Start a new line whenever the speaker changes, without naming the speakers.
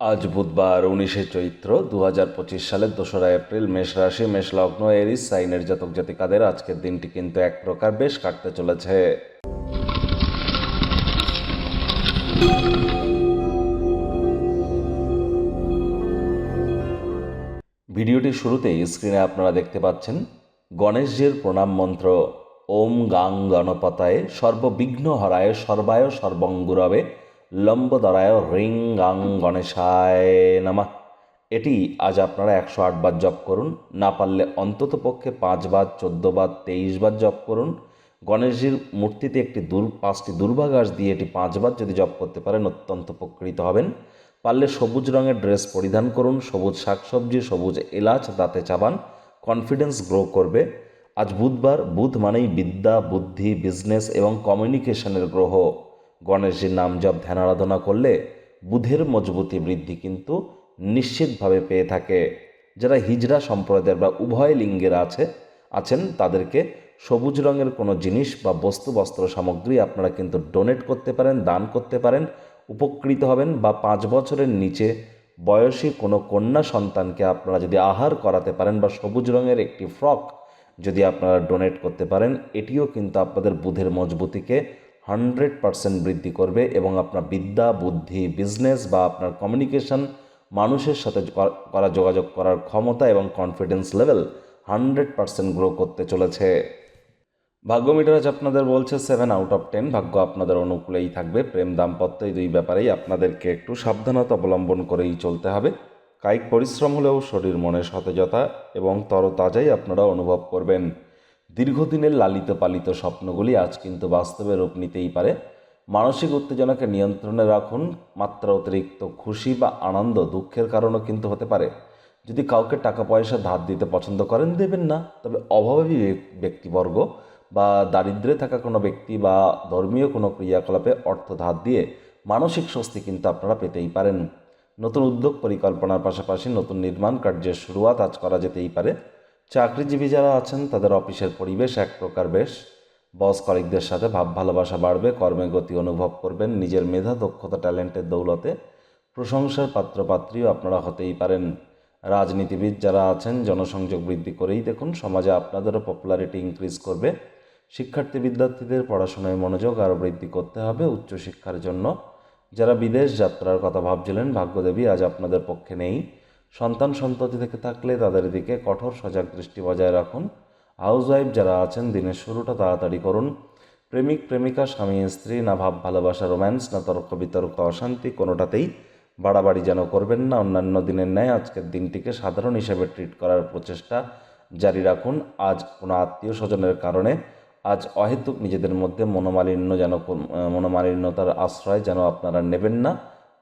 আজ বুধবার উনিশে চৈত্র দু হাজার পঁচিশ সালের দোসরা এপ্রিল মেষ রাশি, মেষ লগ্ন, এরিস, সাইনের জাতক জাতিকাদের আজকের দিনটি কিন্তু এক প্রকার বেশ কাটতে চলেছে। ভিডিওটির শুরুতেই স্ক্রিনে আপনারা দেখতে পাচ্ছেন গণেশজির প্রণাম মন্ত্র। ওম গাং গণপতায় সর্ববিঘ্ন হরায় সর্বায় সর্বঙ্গুরবে লম্বদরায় রিং গাং গণেশায় নামা। এটি আজ আপনারা একশো আটবার জপ করুন, না পারলে অন্তত পক্ষে পাঁচবার চোদ্দবার তেইশবার জপ করুন। গণেশজির মূর্তিতে একটি দূর পাঁচটি দুর্বাঘাস দিয়ে এটি পাঁচবার যদি জপ করতে পারেন, অত্যন্ত উপকৃত হবেন। পারলে সবুজ রঙের ড্রেস পরিধান করুন, সবুজ শাকসবজি, সবুজ এলাচ, দাঁতে চাবান, কনফিডেন্স গ্রো করবে। আজ বুধবার, বুধ মানেই বিদ্যা, বুদ্ধি, বিজনেস এবং কমিউনিকেশনের গ্রহ। গণেশজির নাম জপ, ধ্যান, আরাধনা করলে বুধের মজবুতি বৃদ্ধি কিন্তু নিশ্চিতভাবে পেয়ে থাকে। যারা হিজড়া সম্প্রদায়ের বা উভয় লিঙ্গের আছে, আছেন, তাদেরকে সবুজ রঙের কোনো জিনিস বা বস্তু, বস্ত্র, সামগ্রী আপনারা কিন্তু ডোনেট করতে পারেন, দান করতে পারেন, উপকৃত হবেন বা পাঁচ বছরের নিচে বয়সী কোনো কন্যা সন্তানকে আপনারা যদি আহার করাতে পারেন বা সবুজ রঙের একটি ফ্রক যদি আপনারা ডোনেট করতে পারেন, এটিও কিন্তু আপনাদের বুধের মজবুতিকে হান্ড্রেড পারসেন্ট বৃদ্ধি করবে এবং আপনার বিদ্যা, বুদ্ধি বিজনেস বা আপনার কমিউনিকেশন মানুষের সাথে করা যোগাযোগ করার ক্ষমতা এবং confidence level hundred percent grow করতে চলেছে। ভাগ্য মিটার আজ আপনাদের বলছে সেভেন আউট অফ টেন ভাগ্য আপনাদের অনুকূলেই থাকবে। প্রেম দাম্পত্য এই দুই ব্যাপারেই আপনাদেরকে একটু সাবধানতা অবলম্বন করেই চলতে হবে। কায়িক পরিশ্রম হলেও শরীর মনে সতেজতা এবং তরতাজাই আপনারা অনুভব করবেন। দীর্ঘদিনের লালিত পালিত স্বপ্নগুলি আজ কিন্তু বাস্তবে রূপ নিতেই পারে। মানসিক উত্তেজনাকে নিয়ন্ত্রণে রাখুন, মাত্রা অতিরিক্ত খুশি বা আনন্দ দুঃখের কারণও কিন্তু হতে পারে। যদি কাউকে টাকা পয়সা ধার দিতে পছন্দ করেন, দেবেন না। তবে অভাবী ব্যক্তিবর্গ বা দারিদ্রে থাকা কোনো ব্যক্তি বা ধর্মীয় কোনো ক্রিয়াকলাপে অর্থ ধার দিয়ে মানসিক স্বস্তি কিন্তু আপনারা পেতেই পারেন। নতুন উদ্যোগ পরিকল্পনার পাশাপাশি নতুন নির্মাণ কার্যের শুরুয়াত আজ করা যেতেই পারে। চাকরিজীবী যারা আছেন, তাদের অফিসের পরিবেশ এক প্রকার বেশ। বস কলিকদের সাথে ভাব ভালোবাসা বাড়বে, কর্মে গতি অনুভব করবেন, নিজের মেধা, দক্ষতা, ট্যালেন্টের দৌলতে প্রশংসার পাত্রপাত্রীও আপনারা হতেই পারেন। রাজনীতিবিদ যারা আছেন, জনসংযোগ বৃদ্ধি করেই দেখুন, সমাজে আপনাদেরও পপুলারিটি ইনক্রিজ করবে। শিক্ষার্থী বিদ্যার্থীদের পড়াশোনায় মনোযোগ আরও বৃদ্ধি করতে হবে উচ্চশিক্ষার জন্য। যারা বিদেশ যাত্রার কথা ভাবছিলেন, ভাগ্যদেবী আজ আপনাদের পক্ষে নেই। সন্তান সন্ততি থেকে থাকলে তাদের দিকে কঠোর সজাগ দৃষ্টি বজায় রাখুন। হাউসওয়াইফ যারা আছেন, দিনের শুরুটা তাড়াতাড়ি করুন। প্রেমিক, প্রেমিকা, স্বামী, স্ত্রী, না ভাব, ভালোবাসা রোম্যান্স না তর্ক, বিতর্ক, অশান্তি, কোনোটাতেই বাড়াবাড়ি যেন করবেন না। অন্যান্য দিনের ন্যায় আজকের দিনটিকে সাধারণ হিসেবে ট্রিট করার প্রচেষ্টা জারি রাখুন। আজ কোনো আত্মীয় স্বজনের কারণে, আজ অহেতুক নিজেদের মধ্যে মনোমালিন্য যেন মনোমালিন্যতার আশ্রয় যেন আপনারা নেবেন না।